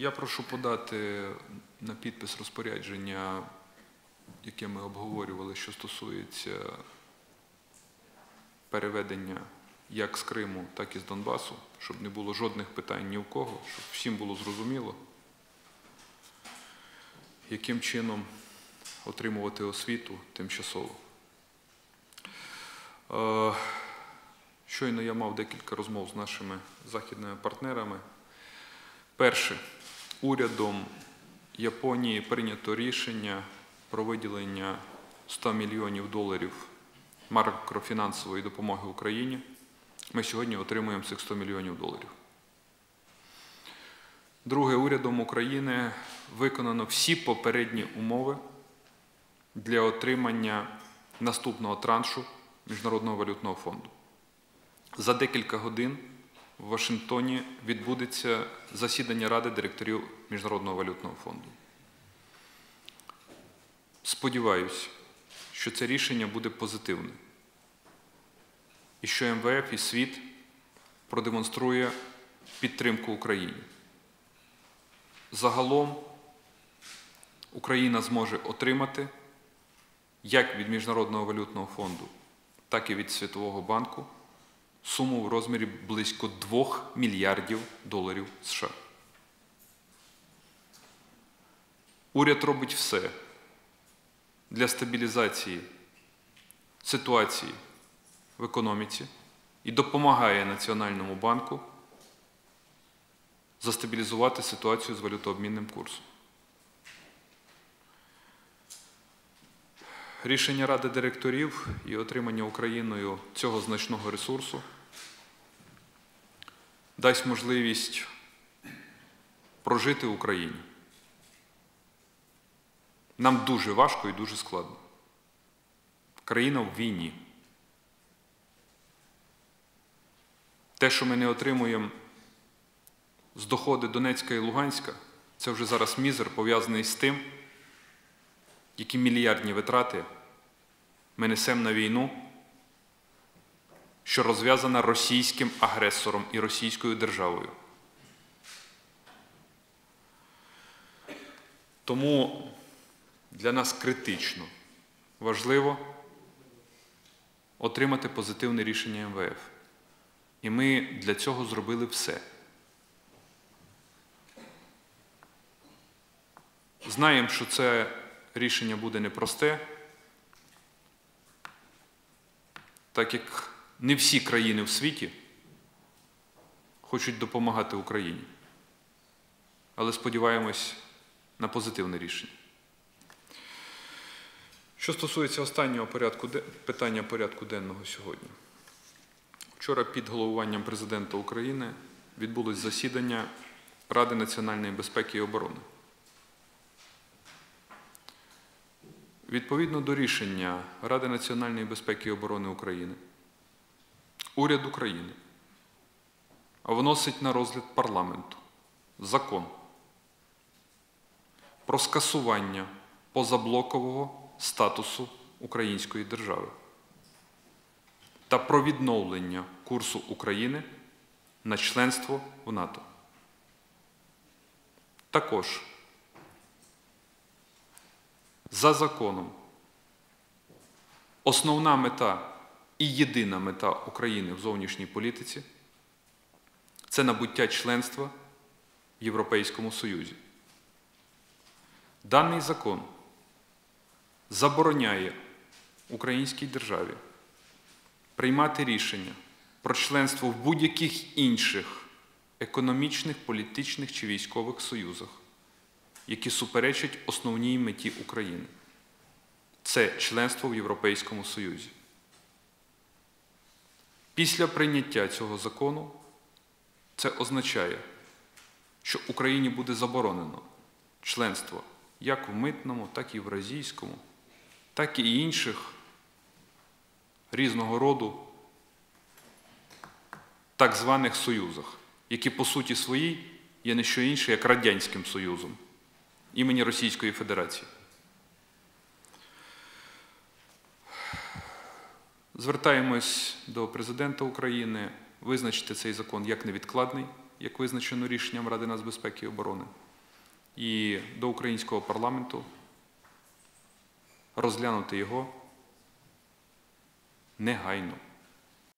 Я прошу подати на підпис розпорядження, яке ми обговорювали, що стосується переведення як з Криму, так і з Донбасу, щоб не було жодних питань ні в кого, щоб всім було зрозуміло, яким чином отримувати освіту тимчасово. Е, Щойно я мав декілька розмов з нашими західними партнерами. Перше, урядом Японії прийнято рішення про виділення 100 мільйонів доларів макрофінансової допомоги Україні. Ми сьогодні отримуємо цих 100 мільйонів доларів. Друге, урядом України виконано всі попередні умови для отримання наступного траншу Міжнародного валютного фонду. За декілька годин в Вашингтоні відбудеться засідання Ради директорів Міжнародного валютного фонду. Сподіваюсь, що це рішення буде позитивне і що МВФ і світ продемонструє підтримку Україні. Загалом Україна зможе отримати як від Міжнародного валютного фонду, так і від Світового банку суму в розмірі близько 2 мільярдів доларів США. Уряд робить все для стабілізації ситуації в економіці і допомагає Національному банку застабілізувати ситуацію з валютообмінним курсом. Рішення Ради директорів і отримання Україною цього значного ресурсу дасть можливість прожити Україні. Нам дуже важко і дуже складно. Країна в війні. Те, що ми не отримуємо з доходи Донецька і Луганська, це вже зараз мізер пов'язаний з тим, які мільярдні витрати ми несемо на війну, що розв'язана російським агресором і російською державою. Тому для нас критично важливо отримати позитивне рішення МВФ. І ми для цього зробили все. Знаємо, що це рішення буде непросте, так як не всі країни в світі хочуть допомагати Україні. Але сподіваємось на позитивне рішення. Що стосується останнього порядку, питання порядку денного сьогодні. Вчора під головуванням президента України відбулось засідання Ради національної безпеки і оборони. Відповідно до рішення Ради національної безпеки і оборони України, уряд України вносить на розгляд парламенту закон про скасування позаблокового статусу української держави та про відновлення курсу України на членство в НАТО. Також за законом основна мета і єдина мета України в зовнішній політиці це набуття членства в Європейському Союзі. Даний закон забороняє українській державі приймати рішення про членство в будь-яких інших економічних, політичних чи військових союзах, які суперечать основній меті України. Це членство в Європейському Союзі. Після прийняття цього закону це означає, що Україні буде заборонено членство як в митному, так і в Евразійському, так і інших різного роду так званих союзах, які по суті своїй є не що інше, як Радянським Союзом імені Російської Федерації. Звертаємось до Президента України визначити цей закон як невідкладний, як визначено рішенням Ради нацбезпеки і оборони. і до українського парламенту розглянути його негайно.